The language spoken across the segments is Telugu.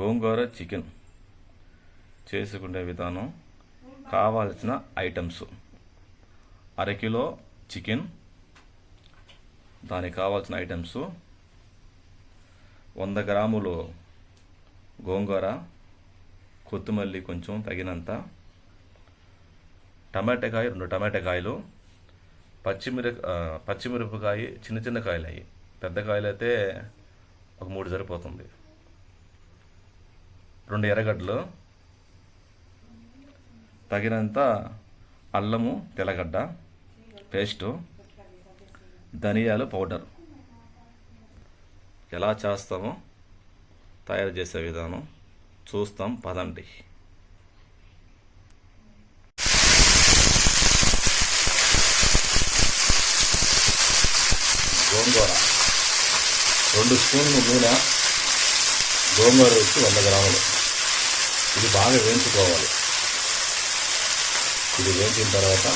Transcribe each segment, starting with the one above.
గోంగూర చికెన్ చేసుకునే విధానం కావాల్సిన ఐటమ్స్. అరకిలో చికెన్ దానికి కావాల్సిన ఐటమ్స్. వంద గ్రాములు గోంగూర కొత్తిమల్లి కొంచెం తగినంత. టమాటకాయ రెండు టమాటకాయలు. పచ్చిమిర పచ్చిమిరపకాయ చిన్న చిన్న కాయలు అవి పెద్ద కాయలు అయితే ఒక మూడు సరిపోతుంది. రెండు ఎర్రగడ్డలు తగినంత అల్లము తెల్లగడ్డ పేస్టు ధనియాలు పౌడర్. ఎలా చేస్తామో తయారు చేసే విధానం చూస్తాం పదండి. గోంగూర. రెండు స్పూన్లు నూనె. గోంగూర వచ్చి వంద గ్రాములు. ఇది బాగా వేయించుకోవాలి. ఇది వేయించిన తర్వాత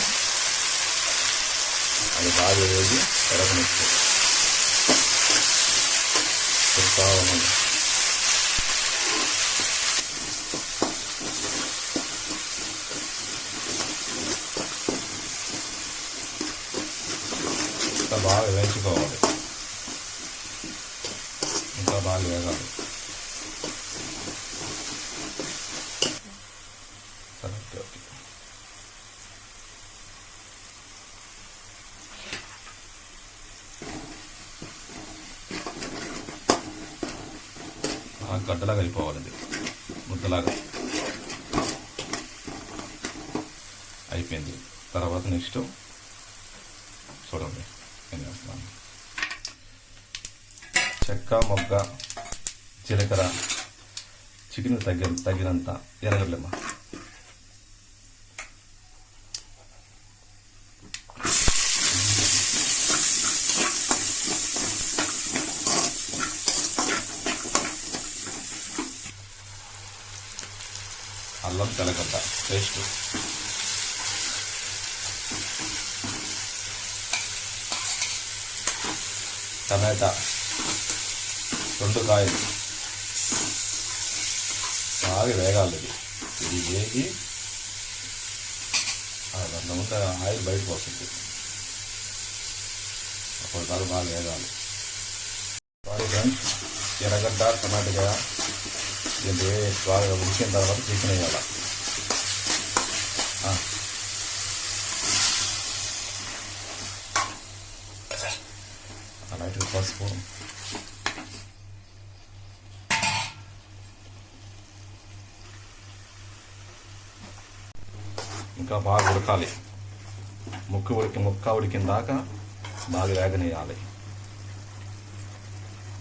అది బాగా వేగి ఎరగనిచ్చు ఉన్నాను. ఇంకా బాగా వేయించుకోవాలి. ఇంకా బాగా వేగాలి. గడ్డలాగా అయిపోవాలి ఇది ముద్దలాగా. అయిపోయింది. తర్వాత నెక్స్ట్ చూడండి. ఏం చేస్తున్నాను? చెక్క మొగ్గ జీలకర్ర చికెన్ తగ్గ తగినంత ఎరగడ్లమ్మా అల్లం తెలగడ్డ పేస్ట్. టమాటా రెండు కాయలు. బాగా వేగాలి ఇది. ఇది వేగి ఆ ఆయిల్ బయటకు వస్తుంది. అప్పుడు బాగా వేగాలి. సారీ ఫ్రెండ్స్ ఎర్రగడ్డ టమాటా ఇది బాగా ఉడికిన తర్వాత చికెన్ వేయాలి? అలాంటి పసుపు. ఇంకా బాగా ఉడకాలి. ముక్కు ఉడికి ముక్క ఉడికిన దాకా బాగా వేగనేయాలి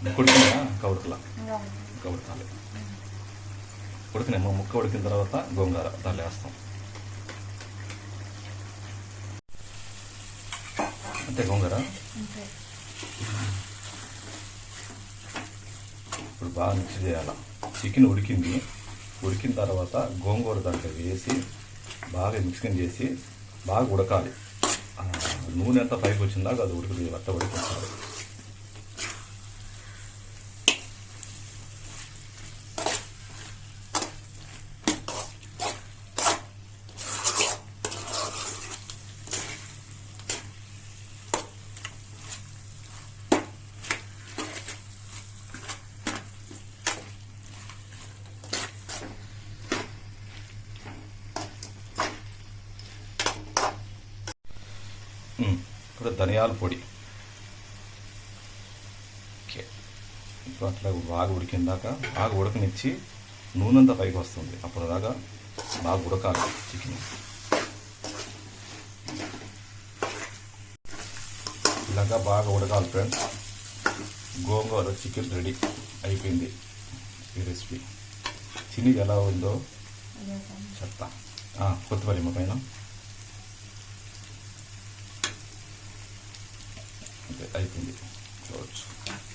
ముక్కు ఉడికినా ఇంకా ఉడకలా ఇంకా ఉడకాలి ఉడికిన ముక్క ఉడికిన తర్వాత గోంగూర దాన్ని వేస్తాం. అంతే గోంగూర? ఇప్పుడు బాగా మిక్స్ చేయాలి. చికెన్ ఉడికింది. ఉడికిన తర్వాత గోంగూర దాంట్లో వేసి బాగా మిక్సింగ్ చేసి బాగా ఉడకాలి. నూనె అంతా పైకి వచ్చిందాక అది ఉడుకుతుంది. వట్ట ఉడికించాలి. ఇప్పుడు ధనియాల పొడి. ఓకే. ఇప్పుడు అట్లా బాగా ఉడికిందాక బాగా ఉడకనిచ్చి నూనెంతా పైకి వస్తుంది. అప్పుడు దాకా బాగా ఉడకాలి చికెన్. ఇలాగా బాగా ఉడకాలి ఫ్రెండ్స్. గోంగూర చికెన్ రెడీ అయిపోయింది ఈ రెసిపీ. తిని ఎలా ఉందో చెప్తా. ఆ, మా పైన. 对，挨近一点，就。